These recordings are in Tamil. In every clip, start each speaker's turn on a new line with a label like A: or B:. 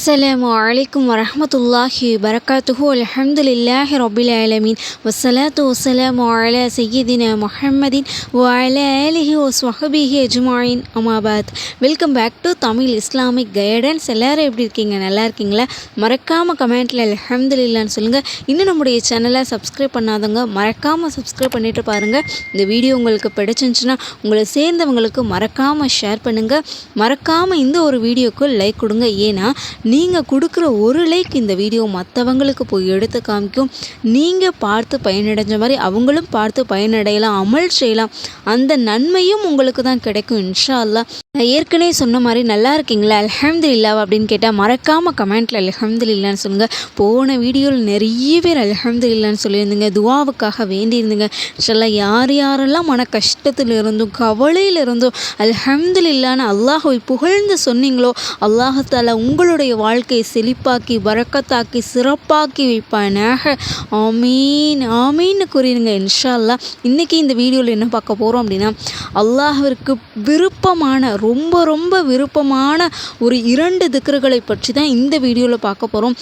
A: அஸ்லாம் வலைக்கம் வரமத்துல்லாஹி வரகாத்துஹு அலஹம்துலில்லாஹி ரபில் ஆலமீன் வசலாத்து வசலாம் அல சையீதின முஹம்மதின் வால அலிஹி ஓ ஸ்வஹபிஹி அஜ்மாயின் அமாபாத் welcome back to Tamil Islamic guidance எல்லோரும் எப்படி இருக்கீங்க நல்லா இருக்கீங்களா மறக்காமல் கமெண்ட்டில் அலஹம்துலில்லான்னு சொல்லுங்கள் இன்னும் நம்முடைய சேனலை சப்ஸ்கிரைப் பண்ணாதவங்க மறக்காமல் சப்ஸ்கிரைப் பண்ணிட்டு பாருங்கள் இந்த வீடியோ உங்களுக்கு பிடிச்சிருந்துச்சுன்னா உங்களை சேர்ந்தவங்களுக்கு மறக்காமல் ஷேர் பண்ணுங்கள் மறக்காமல் இந்த ஒரு வீடியோக்கு லைக் கொடுங்க ஏன்னா நீங்கள் கொடுக்குற ஒரு லைக் இந்த வீடியோ மற்றவங்களுக்கு போய் எடுத்து காமிக்கும் நீங்கள் பார்த்து பயனடைஞ்ச மாதிரி அவங்களும் பார்த்து பயனடையலாம் அமல் செய்யலாம் அந்த நன்மையும் உங்களுக்கு தான் கிடைக்கும் இன்ஷா அல்லா நான் ஏற்கனவே சொன்ன மாதிரி நல்லா இருக்கீங்களா இல்லா அப்படின்னு கேட்டால் மறக்காமல் கமெண்ட்டில் இல்லான்னு சொல்லுங்கள் போன வீடியோவில் நிறைய பேர் இல்லான்னு சொல்லியிருந்தீங்க துவாவுக்காக வேண்டியிருந்தீங்க சொல்ல யார் யாரெல்லாம் மன கஷ்டத்தில் இருந்தும் கவலையில் இருந்தும் இல்லான்னு அல்லாஹை புகழ்ந்து சொன்னீங்களோ அல்லாஹத்தால் உங்களுடைய வாழ்க்கையை செழிப்பாக்கி வரக்கத்தாக்கி சிறப்பாக்கி வைப்பானாக ஆமீன் ஆமீன்னு கூறிடுங்க இன்ஷால்லா இன்றைக்கி இந்த வீடியோவில் என்ன பார்க்க போகிறோம் அப்படின்னா அல்லாஹிற்கு விருப்பமான ரொம்ப ரொம்ப விருப்பமான ஒரு இரண்டு திக்கர்களை பற்றி தான் இந்த வீடியோவில் பார்க்க போகிறோம்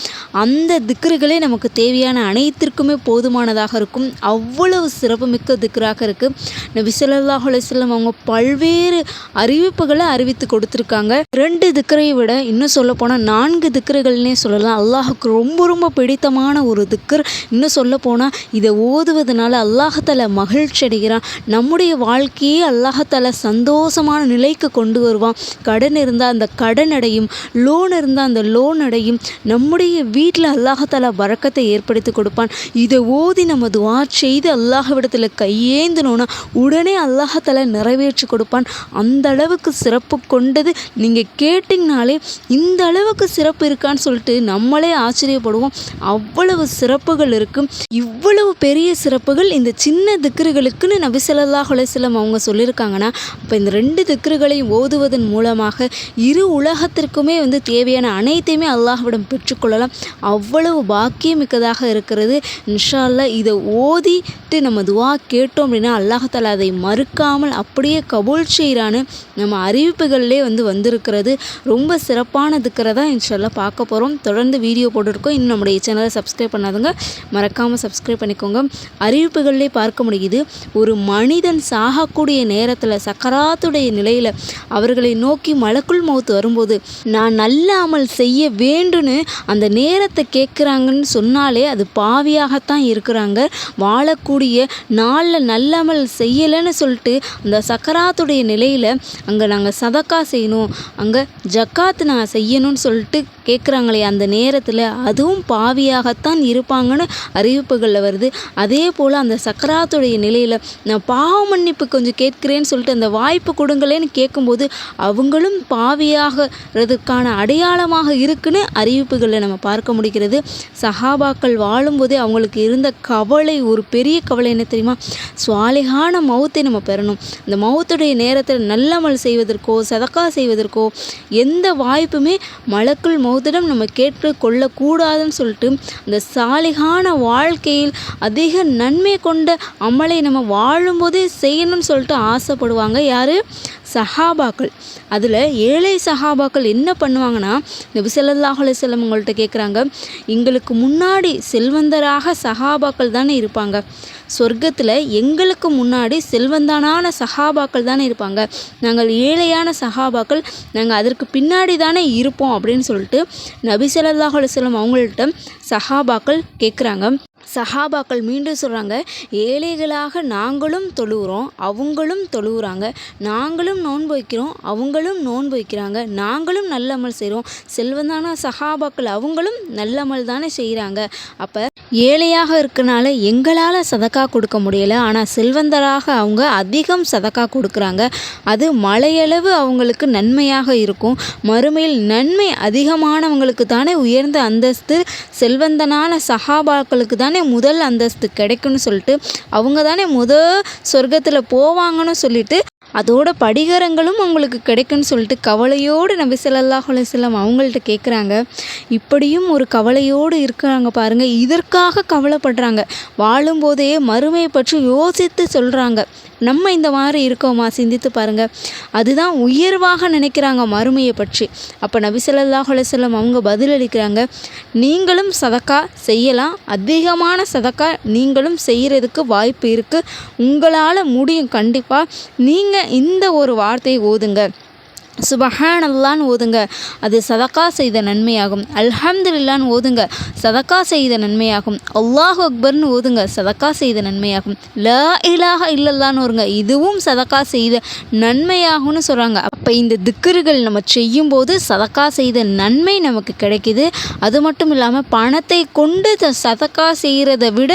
A: அந்த திக்கர்களே நமக்கு தேவையான அனைத்திற்குமே போதுமானதாக இருக்கும் அவ்வளவு சிறப்புமிக்க திக்கராக இருக்குது நபி சொல்லாஹ் அலுவலம் அவங்க பல்வேறு அறிவிப்புகளை அறிவித்து கொடுத்துருக்காங்க ரெண்டு திக்கரையை விட இன்னும் சொல்ல போனால் நான் நான்கு திக்கர்கள்னே சொல்லலாம் அல்லாஹுக்கு ரொம்ப ரொம்ப பிடித்தமான ஒரு திக்கர் இன்னும் சொல்ல போனால் இதை ஓதுவதனால அல்லாஹத்தலை மகிழ்ச்சி அடைகிறான் நம்முடைய வாழ்க்கையே அல்லாஹத்தலை சந்தோஷமான நிலைக்கு கொண்டு வருவான் கடன் இருந்தால் அந்த கடன் அடையும் லோன் இருந்தால் அந்த லோன் அடையும் நம்முடைய வீட்டில் அல்லாஹத்தலா வரக்கத்தை ஏற்படுத்தி கொடுப்பான் இதை ஓதி நம்ம துவா செய்து அல்லாஹவிடத்தில் கையேந்தணும்னா உடனே அல்லாஹத்தலை நிறைவேற்றி கொடுப்பான் அந்த அளவுக்கு சிறப்பு கொண்டது நீங்கள் கேட்டிங்கனாலே இந்த அளவுக்கு சிறப்பு இருக்கான்னு சொல்லிட்டு நம்மளே ஆச்சரியப்படுவோம் அவ்வளவு சிறப்புகள் இருக்கும் இவ்வளவு பெரிய சிறப்புகள் இந்த சின்ன திக்ருகளுக்குன்னு நபிசல்லா ஹுலேசலம் அவங்க சொல்லியிருக்காங்கன்னா அப்போ இந்த ரெண்டு திக்ருகளை ஓதுவதன் மூலமாக இரு உலகத்திற்குமே வந்து தேவையான அனைத்தையுமே அல்லாஹ்விடம் பெற்றுக்கொள்ளலாம் அவ்வளவு பாக்கியமிக்கதாக இருக்கிறது நிஷா அல்லா இதை ஓதிட்டு நம்ம துவா கேட்டோம் அப்படின்னா அல்லாஹால அதை மறுக்காமல் அப்படியே கபூல் செய்கிறான்னு நம்ம அறிவிப்புகள்லே வந்து வந்திருக்கிறது ரொம்ப சிறப்பானதுக்கிறதா ஃபியூச்சரில் பார்க்க போகிறோம் தொடர்ந்து வீடியோ போட்டிருக்கோம் இன்னும் நம்முடைய சேனலை சப்ஸ்கிரைப் பண்ணாதுங்க மறக்காமல் சப்ஸ்கிரைப் பண்ணிக்கோங்க அறிவிப்புகள்லேயே பார்க்க முடியுது ஒரு மனிதன் சாகக்கூடிய நேரத்தில் சக்கராத்துடைய நிலையில் அவர்களை நோக்கி மலக்குள் மௌத்து வரும்போது நான் நல்ல அமல் செய்ய வேண்டுன்னு அந்த நேரத்தை கேட்குறாங்கன்னு சொன்னாலே அது பாவியாகத்தான் இருக்கிறாங்க வாழக்கூடிய நாளில் நல்லமல் செய்யலைன்னு சொல்லிட்டு அந்த சக்கராத்துடைய நிலையில் அங்கே நாங்கள் சதக்கா செய்யணும் அங்கே ஜக்காத் நான் செய்யணும்னு சொல்லிட்டு வீட்டுக்கு கேட்குறாங்களே அந்த நேரத்தில் அதுவும் பாவியாகத்தான் இருப்பாங்கன்னு அறிவிப்புகளில் வருது அதே போல் அந்த சக்கராத்துடைய நிலையில் நான் பாவ மன்னிப்பு கொஞ்சம் கேட்குறேன்னு சொல்லிட்டு அந்த வாய்ப்பு கொடுங்களேன்னு கேட்கும்போது அவங்களும் பாவியாகிறதுக்கான அடையாளமாக இருக்குன்னு அறிவிப்புகளில் நம்ம பார்க்க முடிகிறது சஹாபாக்கள் வாழும்போதே அவங்களுக்கு இருந்த கவலை ஒரு பெரிய கவலை என்ன தெரியுமா சுவாலிகான மௌத்தை நம்ம பெறணும் இந்த மௌத்துடைய நேரத்தில் நல்லமல் செய்வதற்கோ சதக்கா செய்வதற்கோ எந்த வாய்ப்புமே மலக்குள் மௌ அவர்களிடம் நம்ம கேட்டு கொள்ளக்கூடாதுன்னு சொல்லிட்டு அந்த சாலிகான வாழ்க்கையில் அதிக நன்மை கொண்ட அமலை நம்ம வாழும்போதே செய்யணும்னு சொல்லிட்டு ஆசைப்படுவாங்க யார் சஹாபாக்கள் அதில் ஏழை சஹாபாக்கள் என்ன பண்ணுவாங்கன்னா நபி சொல்லாஹ் செல்லம் உங்கள்கிட்ட கேட்குறாங்க எங்களுக்கு முன்னாடி செல்வந்தராக சஹாபாக்கள் தானே இருப்பாங்க சொர்க்கத்தில் எங்களுக்கு முன்னாடி செல்வந்தானான சஹாபாக்கள் தானே இருப்பாங்க நாங்கள் ஏழையான சஹாபாக்கள் நாங்கள் அதற்கு பின்னாடி தானே இருப்போம் அப்படின்னு சொல்லிட்டு நபி சொல்லாஹ் அவங்கள்ட்ட சஹாபாக்கள் கேட்குறாங்க சஹாபாக்கள் மீண்டும் சொல்கிறாங்க ஏழைகளாக நாங்களும் தொழுகிறோம் அவங்களும் தொழுகிறாங்க நாங்களும் நோன்பு வைக்கிறோம் அவங்களும் நோன்பு வைக்கிறாங்க நாங்களும் நல்லமல் செய்கிறோம் செல்வந்தான சஹாபாக்கள் அவங்களும் நல்லமல் தானே செய்கிறாங்க அப்போ ஏழையாக இருக்கனால எங்களால் சதக்கா கொடுக்க முடியல ஆனால் செல்வந்தராக அவங்க அதிகம் சதக்கா கொடுக்குறாங்க அது மலையளவு அவங்களுக்கு நன்மையாக இருக்கும் மறுமையில் நன்மை அதிகமானவங்களுக்கு தானே உயர்ந்த அந்தஸ்து செல்வந்தனான சஹாபாக்களுக்கு தான் தானே முதல் அந்தஸ்து கிடைக்கும்னு சொல்லிட்டு அவங்க தானே முத சொர்க்கத்தில் போவாங்கன்னு சொல்லிட்டு அதோட படிகரங்களும் அவங்களுக்கு கிடைக்குன்னு சொல்லிட்டு கவலையோடு நபி சொல்லல்லா ஹுலசல்லம் அவங்கள்ட்ட கேட்குறாங்க இப்படியும் ஒரு கவலையோடு இருக்கிறாங்க பாருங்கள் இதற்காக கவலைப்படுறாங்க வாழும்போதே மறுமையை பற்றி யோசித்து சொல்கிறாங்க நம்ம இந்த மாதிரி இருக்கோமா சிந்தித்து பாருங்கள் அதுதான் உயர்வாக நினைக்கிறாங்க மறுமையை பற்றி அப்போ நபிசல்லாஹ் செல்லம் அவங்க பதிலளிக்கிறாங்க நீங்களும் சதக்கா செய்யலாம் அதிகமான சதக்கா நீங்களும் செய்கிறதுக்கு வாய்ப்பு இருக்குது உங்களால் முடியும் கண்டிப்பாக நீங்கள் இந்த ஒரு வார்த்தையை ஓதுங்க சுபஹான் அல்லான்னு ஓதுங்க அது சதக்கா செய்த நன்மையாகும் அல்ஹம்துல்லான்னு ஓதுங்க சதக்கா செய்த நன்மையாகும் அல்லாஹ் அக்பர்னு ஓதுங்க சதக்கா செய்த நன்மையாகும் ல இலாக இல்லல்லான்னு ஓருங்க இதுவும் சதக்கா செய்த நன்மையாகும்னு சொல்கிறாங்க அப்போ இந்த திக்குறுகள் நம்ம செய்யும்போது சதக்கா செய்த நன்மை நமக்கு கிடைக்கிது அது மட்டும் இல்லாமல் பணத்தை கொண்டு சதக்கா செய்கிறதை விட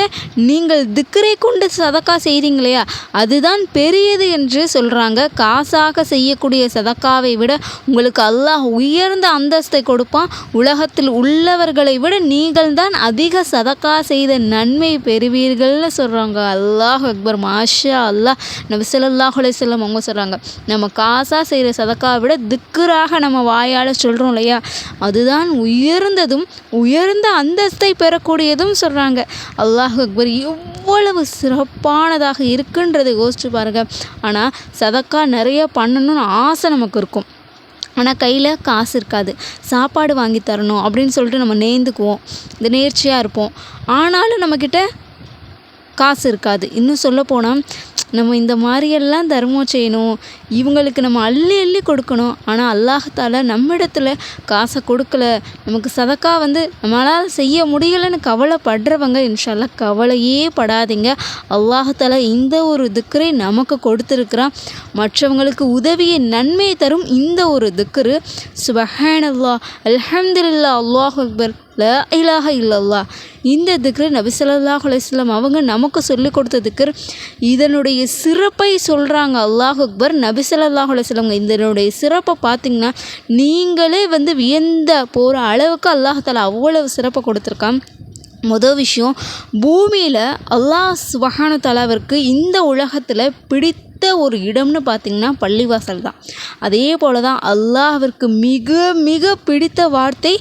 A: நீங்கள் திக்கரை கொண்டு சதக்கா செய்கிறீங்களையா அதுதான் பெரியது என்று சொல்கிறாங்க காசாக செய்யக்கூடிய சதக்காவை அந்தஸ்தை விட உங்களுக்கு அல்லாஹ் உயர்ந்த அந்தஸ்தை கொடுப்பான் உலகத்தில் உள்ளவர்களை விட நீங்கள் தான் அதிக சதக்கா செய்த நன்மை பெறுவீர்கள்னு சொல்கிறாங்க அல்லாஹ் அக்பர் மாஷா அல்லாஹ் நபிசல்லாஹ் செல்லம் அவங்க சொல்கிறாங்க நம்ம காசாக செய்கிற சதக்காவை விட திக்குறாக நம்ம வாயால் சொல்கிறோம் இல்லையா அதுதான் உயர்ந்ததும் உயர்ந்த அந்தஸ்தை பெறக்கூடியதும் சொல்கிறாங்க அல்லாஹ் அக்பர் எவ்வளோ எவ்வளவு சிறப்பானதாக இருக்குன்றதை யோசிச்சு பாருங்க ஆனால் சதக்கா நிறைய பண்ணணும்னு ஆசை நமக்கு இருக்கும் ஆனால் கையில் காசு இருக்காது சாப்பாடு வாங்கி தரணும் அப்படின்னு சொல்லிட்டு நம்ம நேர்ந்துக்குவோம் இந்த நேர்ச்சியாக இருப்போம் ஆனாலும் நம்மக்கிட்ட காசு இருக்காது இன்னும் சொல்லப்போனால் நம்ம இந்த மாதிரியெல்லாம் தர்மம் செய்யணும் இவங்களுக்கு நம்ம அள்ளி அள்ளி கொடுக்கணும் ஆனால் நம்ம இடத்துல காசை கொடுக்கல நமக்கு சதக்கா வந்து நம்மளால் செய்ய முடியலைன்னு கவலைப்படுறவங்க இன்ஷால்லா கவலையே படாதீங்க அல்லாஹத்தால் இந்த ஒரு திக்கரை நமக்கு கொடுத்துருக்குறான் மற்றவங்களுக்கு உதவியை நன்மையை தரும் இந்த ஒரு திக்கரு சுபஹானல்லா அலமதுல்லா அல்லாஹ் அக்பர் ல இலாஹ இல்லல்லா இந்த திக்ரு நபிசல்லாஹ் அலையம் அவங்க நமக்கு சொல்லிக் கொடுத்த திக்ரு இதனுடைய சிறப்பை சொல்கிறாங்க அல்லாஹ் அக்பர் நபிசல்லாஹ் அலையம் இதனுடைய சிறப்பை பார்த்திங்கன்னா நீங்களே வந்து வியந்த போகிற அளவுக்கு அல்லாஹால அவ்வளவு சிறப்பை கொடுத்துருக்கான் முதல் விஷயம் பூமியில் அல்லாஹ் சுவகான தலாவிற்கு இந்த உலகத்தில் பிடித்த ஒரு இடம்னு பார்த்திங்கன்னா பள்ளிவாசல் தான் அதே போல் தான் அல்லாஹிற்கு மிக மிக பிடித்த வார்த்தை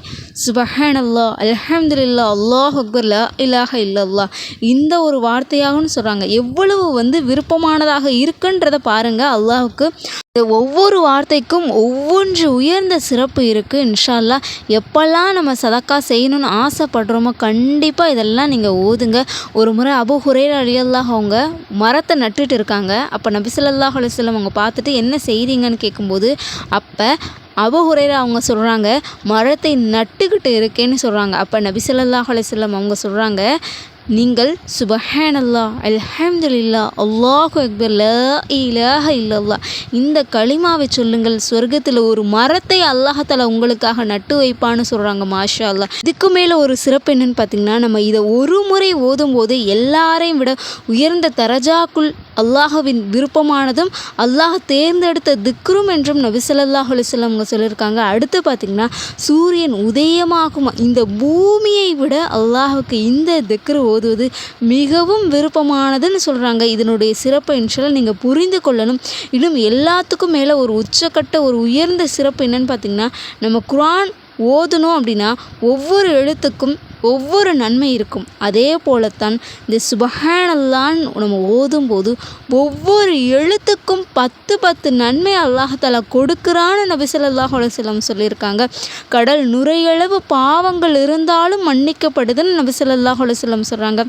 A: சுபஹான் அல்லா அல்ஹம்துல்லா அல்லாஹ் அக்பர்லா இல்லாஹ இல்லல்லா இந்த ஒரு வார்த்தையாகவும் சொல்கிறாங்க எவ்வளவு வந்து விருப்பமானதாக இருக்குன்றத பாருங்கள் அல்லாஹுக்கு இந்த ஒவ்வொரு வார்த்தைக்கும் ஒவ்வொன்று உயர்ந்த சிறப்பு இருக்குது இன்ஷால்லா எப்போல்லாம் நம்ம சதக்கா செய்யணும்னு ஆசைப்படுறோமோ கண்டிப்பாக இதெல்லாம் நீங்கள் ஓதுங்க ஒரு முறை அபு ஹுரேர் அழியல்லாக அவங்க மரத்தை நட்டுட்டு இருக்காங்க அப்போ நபிசல்லாஹ் அலுவலம் அவங்க பார்த்துட்டு என்ன செய்கிறீங்கன்னு கேட்கும்போது அப்போ அபஹுரேரா அவங்க சொல்கிறாங்க மரத்தை நட்டுக்கிட்டு இருக்கேன்னு சொல்கிறாங்க அப்போ நபிசல்லாஹ் அலிசல்லாம் அவங்க சொல்கிறாங்க நீங்கள் சுபஹான் அல்லா அல்ஹம்துல்லா அல்லாஹு அக்பர் இலாஹ இல்லல்லா இந்த களிமாவை சொல்லுங்கள் சொர்க்கத்தில் ஒரு மரத்தை அல்லாஹால உங்களுக்காக நட்டு வைப்பான்னு சொல்கிறாங்க மாஷா அல்லா இதுக்கு மேலே ஒரு சிறப்பு என்னன்னு பார்த்தீங்கன்னா நம்ம இதை ஒரு முறை ஓதும் போது எல்லாரையும் விட உயர்ந்த தரஜாக்குள் அல்லாஹுவின் விருப்பமானதும் அல்லாஹ் தேர்ந்தெடுத்த திக்ரும் என்றும் நபிசல்லாஹ் அலிஸ்லாம் அவங்க சொல்லியிருக்காங்க அடுத்து பார்த்திங்கன்னா சூரியன் உதயமாகும் இந்த பூமியை விட அல்லாஹுக்கு இந்த திக்ரு ஓதுவது மிகவும் விருப்பமானதுன்னு சொல்கிறாங்க இதனுடைய சிறப்பு இன்ஷால் நீங்கள் புரிந்து கொள்ளணும் இன்னும் எல்லாத்துக்கும் மேலே ஒரு உச்சக்கட்ட ஒரு உயர்ந்த சிறப்பு என்னன்னு பார்த்திங்கன்னா நம்ம குரான் ஓதணும் அப்படின்னா ஒவ்வொரு எழுத்துக்கும் ஒவ்வொரு நன்மை இருக்கும் அதே போலத்தான் இந்த சுபஹானல்லான் நம்ம ஓதும்போது ஒவ்வொரு எழுத்துக்கும் பத்து பத்து நன்மை அல்லாஹால கொடுக்குறான்னு நபிசல் சொல்லாஹ் அலுவலம் சொல்லியிருக்காங்க கடல் நுரையளவு பாவங்கள் இருந்தாலும் மன்னிக்கப்படுதுன்னு நபிசல் சொல்லாஹ் அலுவலம் சொல்கிறாங்க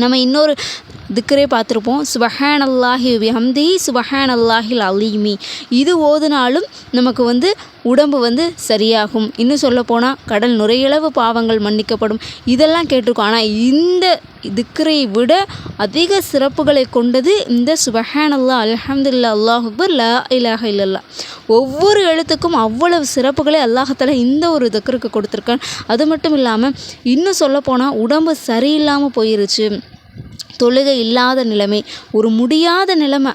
A: நம்ம இன்னொரு திக்கரே பார்த்துருப்போம் சுபஹான் அல்லாஹி ஹம்தி சுபஹான் அல்லாஹில் அலீமி இது ஓதுனாலும் நமக்கு வந்து உடம்பு வந்து சரியாகும் இன்னும் சொல்லப்போனால் கடல் நுரையளவு பாவங்கள் மன்னிக்கப்படும் இதெல்லாம் கேட்டிருக்கோம் ஆனால் இந்த திக்கரை விட அதிக சிறப்புகளை கொண்டது இந்த சுபஹானல்லா அலஹம்துல்லா அல்லாஹ் அக்பர் லா இலாக இல்லல்லா ஒவ்வொரு எழுத்துக்கும் அவ்வளவு சிறப்புகளை அல்லாஹத்தில் இந்த ஒரு திக்கருக்கு கொடுத்துருக்கான் அது மட்டும் இல்லாமல் இன்னும் சொல்லப்போனால் உடம்பு சரியில்லாமல் போயிருச்சு தொழுகை இல்லாத நிலைமை ஒரு முடியாத நிலைமை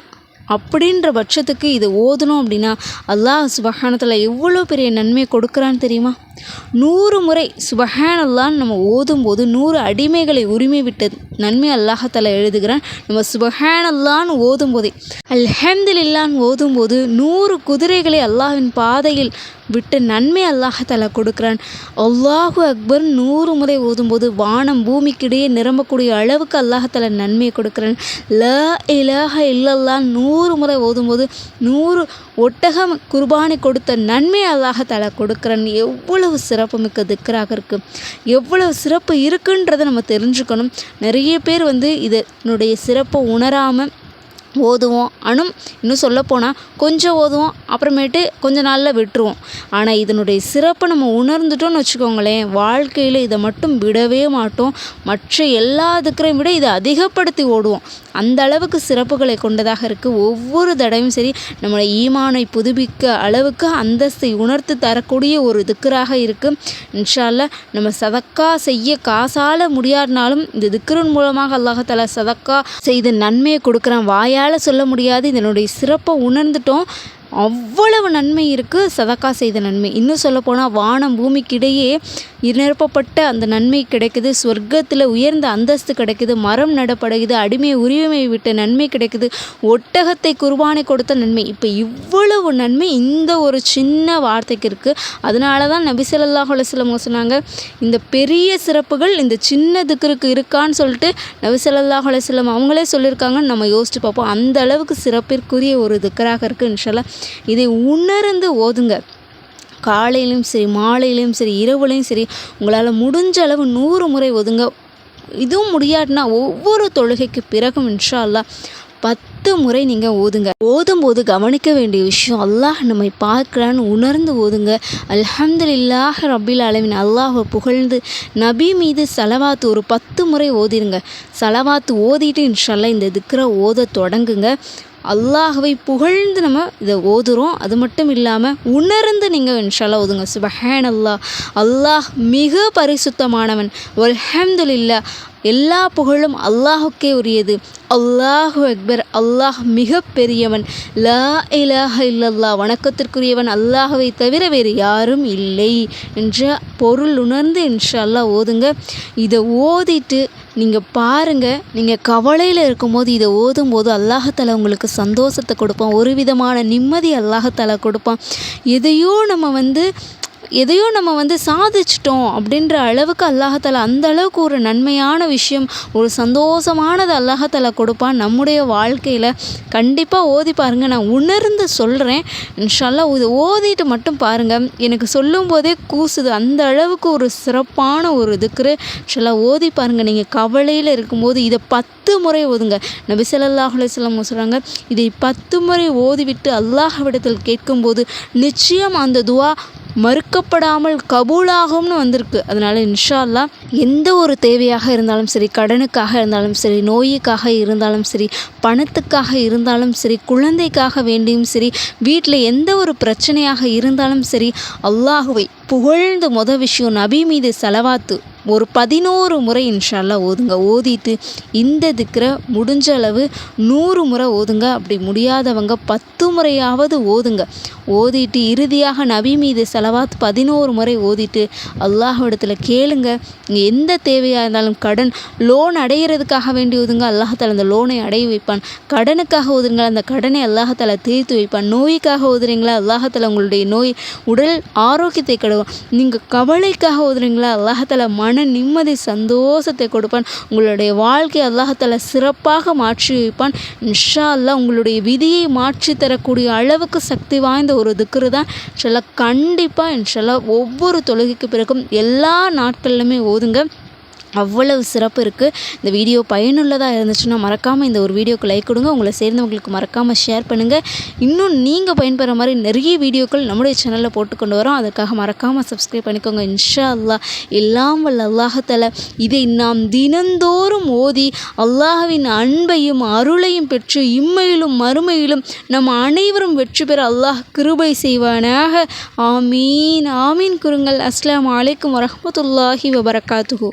A: அப்படின்ற பட்சத்துக்கு இது ஓதணும் அப்படின்னா அல்லாஹ் சுபகானத்தில் எவ்வளோ பெரிய நன்மையை கொடுக்குறான்னு தெரியுமா நூறு முறை சுபஹானல்லான்னு நம்ம ஓதும்போது நூறு அடிமைகளை உரிமை விட்டது நன்மை அல்லாஹால எழுதுகிறான் நம்ம சுபஹானல்லான்னு ஓதும்போதே ஓதும் ஓதும்போது நூறு குதிரைகளை அல்லாஹின் பாதையில் விட்டு நன்மை அல்லாஹால கொடுக்குறான் அல்லாஹு அக்பர் நூறு முறை ஓதும்போது வானம் பூமிக்கிடையே நிரம்பக்கூடிய அளவுக்கு அல்லாஹால நன்மையை கொடுக்குறான் ல இலாக இல்லல்லான் நூறு முறை ஓதும்போது நூறு ஒட்டகம் குர்பானை கொடுத்த நன்மை அல்லாஹால கொடுக்குறான் எவ்வளோ எவ்வளவு சிறப்புமிக்க திக்கராக இருக்குது எவ்வளவு சிறப்பு இருக்குன்றதை நம்ம தெரிஞ்சுக்கணும் நிறைய பேர் வந்து இதனுடைய சிறப்பை உணராமல் ஓதுவோம் அனும் இன்னும் சொல்லப்போனால் கொஞ்சம் ஓதுவோம் அப்புறமேட்டு கொஞ்ச நாளில் விட்டுருவோம் ஆனால் இதனுடைய சிறப்பை நம்ம உணர்ந்துட்டோம்னு வச்சுக்கோங்களேன் வாழ்க்கையில் இதை மட்டும் விடவே மாட்டோம் மற்ற எல்லா விட இதை அதிகப்படுத்தி ஓடுவோம் அந்த அளவுக்கு சிறப்புகளை கொண்டதாக இருக்குது ஒவ்வொரு தடவையும் சரி நம்மளை ஈமானை புதுப்பிக்க அளவுக்கு அந்தஸ்தை உணர்த்து தரக்கூடிய ஒரு திக்கராக இருக்குது இன்ஷால்ல நம்ம சதக்கா செய்ய காசால் முடியாதுனாலும் இந்த திக்கரன் மூலமாக அல்லாஹால சதக்கா செய்த நன்மையை கொடுக்குறான் வாயால் சொல்ல முடியாது இதனுடைய சிறப்பை உணர்ந்துட்டோம் அவ்வளவு நன்மை இருக்குது சதக்கா செய்த நன்மை இன்னும் சொல்லப்போனால் வானம் பூமிக்கிடையே நிரப்பப்பட்ட அந்த நன்மை கிடைக்குது சொர்க்கத்தில் உயர்ந்த அந்தஸ்து கிடைக்குது மரம் நடப்படுகிறது அடிமை உரிமை விட்ட நன்மை கிடைக்குது ஒட்டகத்தை குர்பானை கொடுத்த நன்மை இப்போ இவ்வளவு நன்மை இந்த ஒரு சின்ன வார்த்தைக்கு இருக்குது அதனால தான் நபிசல்லாஹ் சொன்னாங்க இந்த பெரிய சிறப்புகள் இந்த சின்ன திக்கருக்கு இருக்கான்னு சொல்லிட்டு நபிசல்லாஹ் அலுவலம் அவங்களே சொல்லியிருக்காங்கன்னு நம்ம யோசிச்சு பார்ப்போம் அந்த அளவுக்கு சிறப்பிற்குரிய ஒரு திக்கராக இருக்குது இன்ஷால்லா இதை உணர்ந்து ஓதுங்க காலையிலும் சரி மாலையிலும் சரி இரவுலையும் சரி உங்களால் முடிஞ்ச அளவு நூறு முறை ஒதுங்க இதுவும் முடியாதுனா ஒவ்வொரு தொழுகைக்கு பிறகும் இன்ஷா அல்லா பத்து முறை நீங்கள் ஓதுங்க ஓதும் போது கவனிக்க வேண்டிய விஷயம் அல்லாஹ் நம்மை பார்க்குறான்னு உணர்ந்து ஓதுங்க அல்ஹம்துலில்லாஹ் ரபில் அளவின் அல்லாஹ் புகழ்ந்து நபி மீது செலவாத்து ஒரு பத்து முறை ஓதிடுங்க செலவாத்து ஓதிட்டு இன்ஷால்லாம் இந்த திக்கரை ஓத தொடங்குங்க அல்லாஹுவை புகழ்ந்து நம்ம இதை ஓதுகிறோம் அது மட்டும் இல்லாமல் உணர்ந்து நீங்கள் இன்ஷால்லா ஓதுங்க சுபஹேன் அல்லாஹ் அல்லாஹ் மிக பரிசுத்தமானவன் ஒல்ஹம்துல்லா எல்லா புகழும் அல்லாஹுக்கே உரியது அல்லாஹு அக்பர் அல்லாஹ் மிக பெரியவன் லா இலாஹ இல்லல்லா வணக்கத்திற்குரியவன் அல்லாஹுவை தவிர வேறு யாரும் இல்லை என்ற பொருள் உணர்ந்து இன்ஷல்லா ஓதுங்க இதை ஓதிட்டு நீங்கள் பாருங்கள் நீங்கள் கவலையில் இருக்கும்போது இதை ஓதும் போது அல்லாஹத்தலை உங்களுக்கு சந்தோஷத்தை கொடுப்பான் ஒரு விதமான நிம்மதி அல்லாஹத்தலை கொடுப்பான் எதையோ நம்ம வந்து எதையோ நம்ம வந்து சாதிச்சிட்டோம் அப்படின்ற அளவுக்கு அல்லாஹால அந்த அளவுக்கு ஒரு நன்மையான விஷயம் ஒரு சந்தோஷமானது அல்லாஹால கொடுப்பான் நம்முடைய வாழ்க்கையில் கண்டிப்பாக ஓதி பாருங்கள் நான் உணர்ந்து சொல்கிறேன் இன்ஷால்லாம் இது ஓதிட்டு மட்டும் பாருங்கள் எனக்கு சொல்லும் போதே கூசுது அந்த அளவுக்கு ஒரு சிறப்பான ஒரு இதுக்கு இன்ஷால்லா ஓதி பாருங்கள் நீங்கள் கவலையில் இருக்கும்போது இதை பத்து முறை ஓதுங்க நபிசல்லாஹுலே சொல்லம் சொல்கிறாங்க இதை பத்து முறை ஓதிவிட்டு விடத்தில் கேட்கும்போது நிச்சயம் அந்த துவா மறுக்கப்படாமல் கபூலாகும்னு வந்திருக்கு அதனால் இன்ஷா அல்லா எந்த ஒரு தேவையாக இருந்தாலும் சரி கடனுக்காக இருந்தாலும் சரி நோய்க்காக இருந்தாலும் சரி பணத்துக்காக இருந்தாலும் சரி குழந்தைக்காக வேண்டியும் சரி வீட்டில் எந்த ஒரு பிரச்சனையாக இருந்தாலும் சரி அல்லாஹுவை புகழ்ந்து மொதல் விஷயம் நபி மீது செலவாத்து ஒரு பதினோரு முறை இன்ஷால்லாம் ஓதுங்க ஓதிட்டு இந்த திக்கிற முடிஞ்ச அளவு நூறு முறை ஓதுங்க அப்படி முடியாதவங்க பத்து முறையாவது ஓதுங்க ஓதிட்டு இறுதியாக நபி மீது செலவாத்து பதினோரு முறை ஓதிட்டு அல்லாஹிடத்தில் கேளுங்க எந்த தேவையாக இருந்தாலும் கடன் லோன் அடையிறதுக்காக வேண்டி ஓதுங்க அல்லாஹால அந்த லோனை அடைய வைப்பான் கடனுக்காக ஓதுங்களா அந்த கடனை அல்லாஹால தீர்த்து வைப்பான் நோய்க்காக ஓதுறீங்களா அல்லாஹால உங்களுடைய நோய் உடல் ஆரோக்கியத்தை கட இருக்கும் நீங்கள் கவலைக்காக ஓதுறீங்களா அல்லாஹத்தால மன நிம்மதி சந்தோஷத்தை கொடுப்பான் உங்களுடைய வாழ்க்கை அல்லாஹத்தால சிறப்பாக மாற்றி வைப்பான் இன்ஷா அல்லா உங்களுடைய விதியை மாற்றி தரக்கூடிய அளவுக்கு சக்தி வாய்ந்த ஒரு திக்ரு தான் சில கண்டிப்பாக இன்ஷல்லா ஒவ்வொரு தொழுகைக்கு பிறகும் எல்லா நாட்கள்லுமே ஓதுங்க அவ்வளவு சிறப்பு இருக்குது இந்த வீடியோ பயனுள்ளதாக இருந்துச்சுன்னா மறக்காமல் இந்த ஒரு வீடியோக்கு லைக் கொடுங்க உங்களை சேர்ந்தவங்களுக்கு மறக்காமல் ஷேர் பண்ணுங்கள் இன்னும் நீங்கள் பயன்பெற மாதிரி நிறைய வீடியோக்கள் நம்முடைய சேனலில் போட்டுக்கொண்டு வரோம் அதுக்காக மறக்காமல் சப்ஸ்கிரைப் பண்ணிக்கோங்க இன்ஷா அல்லா எல்லாம் வல்ல அல்லாஹத்தில் இதை நாம் தினந்தோறும் ஓதி அல்லாஹவின் அன்பையும் அருளையும் பெற்று இம்மையிலும் மறுமையிலும் நம் அனைவரும் வெற்றி பெற அல்லாஹ் கிருபை செய்வானாக ஆமீன் ஆமீன் குருங்கள் அஸ்லாம் வலைக்கம் வரமத்துல்லாஹி வபரகாத்துஹூ